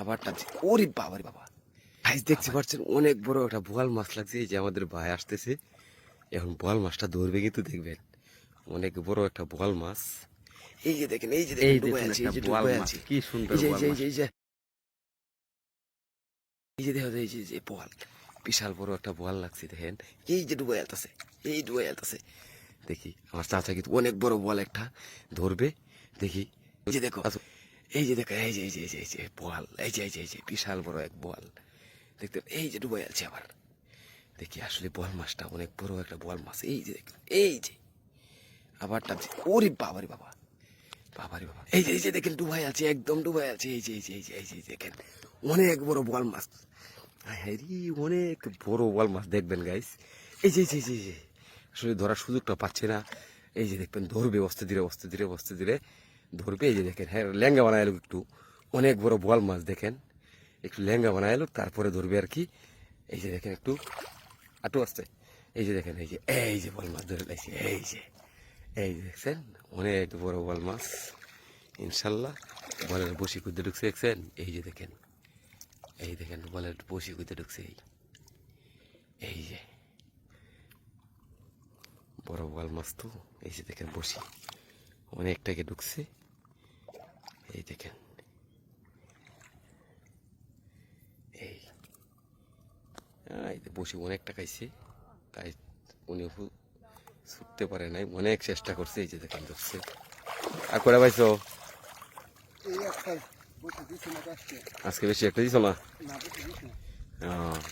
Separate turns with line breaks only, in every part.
আবার টানছে ওরে বাবা ভাই দেখতে পাচ্ছেন অনেক বড় একটা বোয়াল মাছ লাগছে এই যে আমাদের ভাই আসতেছে। এখন বোয়াল মাছটা ধরবে কিন্তু দেখবেন অনেক বড় একটা বোয়াল মাছ। এই যে দেখেন এই যে
এই
আছে, যে
বোয়াল মাছ কি সুন্দর
এই যে, এই এই দেখো এই যে। যে বোয়াল বিশাল বড় একটা বোয়াল লাগছে দেখেন। এই যে ডুবে আলতাছে এই ডুবে আলতাছে। দেখি আমার চাচা কিন্তু অনেক বড় বল একটা ধরবে দেখি। এই যে দেখো এই যে দেখো এই যে এই যে এই যে বোয়াল এই যে এই যে এই যে বিশাল বড় এক বোয়াল দেখতে এই যে ডুবে আছে আবার দেখি আসলে বোয়াল মাছটা অনেক বড় একটা বোয়াল মাছ এই যে দেখো এই যে আবার টানছে ওরে বাবারে বাবা বাবারে বাবা এই যে এই যে দেখেন ডুবাই আছে একদম ডুবাই আছে এই যে এই যে এই যে এই যে দেখেন অনেক বড় বোয়াল মাছ হ্যাঁ অনেক বড় বোয়াল মাছ দেখবেন গাইস এই যে, এই যে আসলে ধরার সুযোগটা পাচ্ছে না এই যে দেখবেন ধরবে অস্তে ধীরে অস্তে ধীরে অস্তে ধীরে ধরবে এই যে দেখেন হ্যাঁ ল্যাঙ্গা বানায় এলো একটু, অনেক বড় বোয়াল মাছ, দেখেন, একটু ল্যাঙ্গা বানায় এলো তারপরে ধরবে আর কি, এই যে দেখেন একটু, আটু আসছে, এই যে দেখেন, এই যে এই যে বল মাছ ধরে লাইছে, এই যে এই যে দেখছেন, অনেক বড় বল মাছ, ইনশাল্লাহ বলের বসি কুদে ঢুকছে, দেখছেন, এই যে দেখেন, এই দেখেন বলের বসি কুদে ঢুকছে, এই এই যে, বড় বল মাছ তো, এই যে দেখেন, বসি, অনেকটাকে ঢুকছে এই দেখেন। এই। বসে অনেক টাকাইছে তাই উনি ছুটতে পারে নাই অনেক চেষ্টা করছে এই যে দেখেন ধরছে। আর করে পাইছো? আজকে বেশি একটা দিছো না?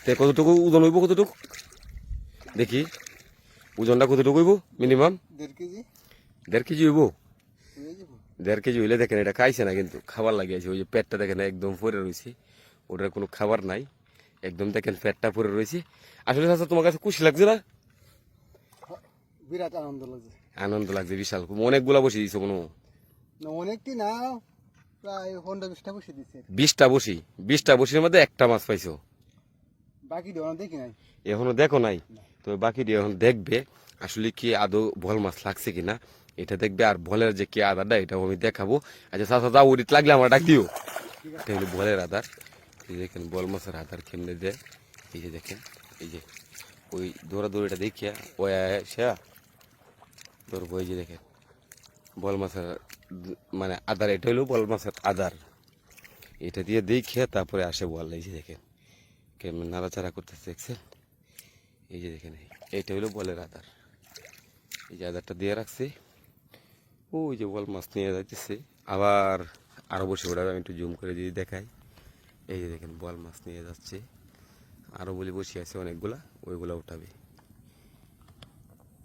তে কতটুকু ওজন হইব কতটুকু? দেখি। ওজনটা কতটুকু হইব মিনিমাম?
দেড় কেজি।
দেড় কেজি হইব? দেড় কেজি হইলে দেখেন এটা খাইছে না কিন্তু খাবার লাগিয়েছে। ওই যে পেটটা দেখেন একদম পরে রয়েছে ওটার কোনো খাবার নাই। একদম দেখেন পেটটা পরে রয়েছে আসলে চাচা তোমার কাছে খুশি লাগছে না?
বিরাট আনন্দ লাগছে।
আনন্দ লাগছে বিশাল। অনেকগুলা বসে দিয়েছ কোনো
অনেকটি না প্রায় পনেরো বিশটা বসে দিচ্ছে
বিশটা বসি? বিশটা বসির মধ্যে একটা মাছ পাইছো?
বাকি দেওয়া দেখি নাই।
এখনও দেখো নাই? তো বাকিটি এখন দেখবে আসলে কি আদৌ ভল মাছ লাগছে কিনা। এটা দেখবে আর ভলের যে কি আদারটা এটা আমি দেখাবো। আচ্ছা চাচা, যাও, উড়িত লাগলে আমার ডাক দিও। এটা হলো ভলের আদার। এই দেখেন, বল মাছের আদার কেমনে দেয়? এই যে দেখেন, এই যে, ওই দৌড়াদৌড়িটা দেখিয়া ওই সে ধরবো, এই যে দেখেন, বল মাছের মানে আদার, এটা হলো বল মাছের আদার। এটা দিয়ে দেখিয়া তারপরে আসে বল, এই যে দেখেন, কেমন নাড়াচাড়া করতেছে, দেখছেন? এই যে দেখেন, এই- এইটা হলো বলের আদার। এই যে আদারটা দিয়ে রাখছে। ওই যে বল মাছ নিয়ে যাইতেছে। আবার আরও বসে ওঠাবে আমি একটু জুম করে যদি দেখাই। এই যে দেখেন বল মাছ নিয়ে যাচ্ছে। আরও বলি বসে আছে অনেকগুলা, ওইগুলা উঠাবে।